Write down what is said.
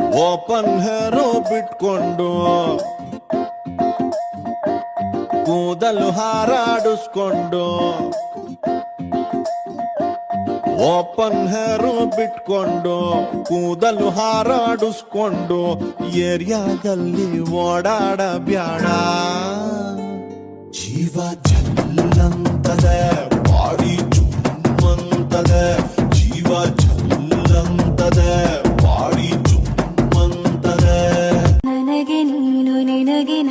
Open ಹೇರೋ ಬಿಟ್ಕೊಂಡು ಕೂದಲು ಹಾರಾಡಿಸ್ಕೊಂಡು open ಹೇರು ಬಿಟ್ಕೊಂಡು ಕೂದಲು ಹಾರಾಡಿಸ್ಕೊಂಡು ಏರಿಯಾದಲ್ಲಿ ಓಡಾಡ ಬ್ಯಾಡ ಜೀವ ಜಲ್ಲಂತದೆ.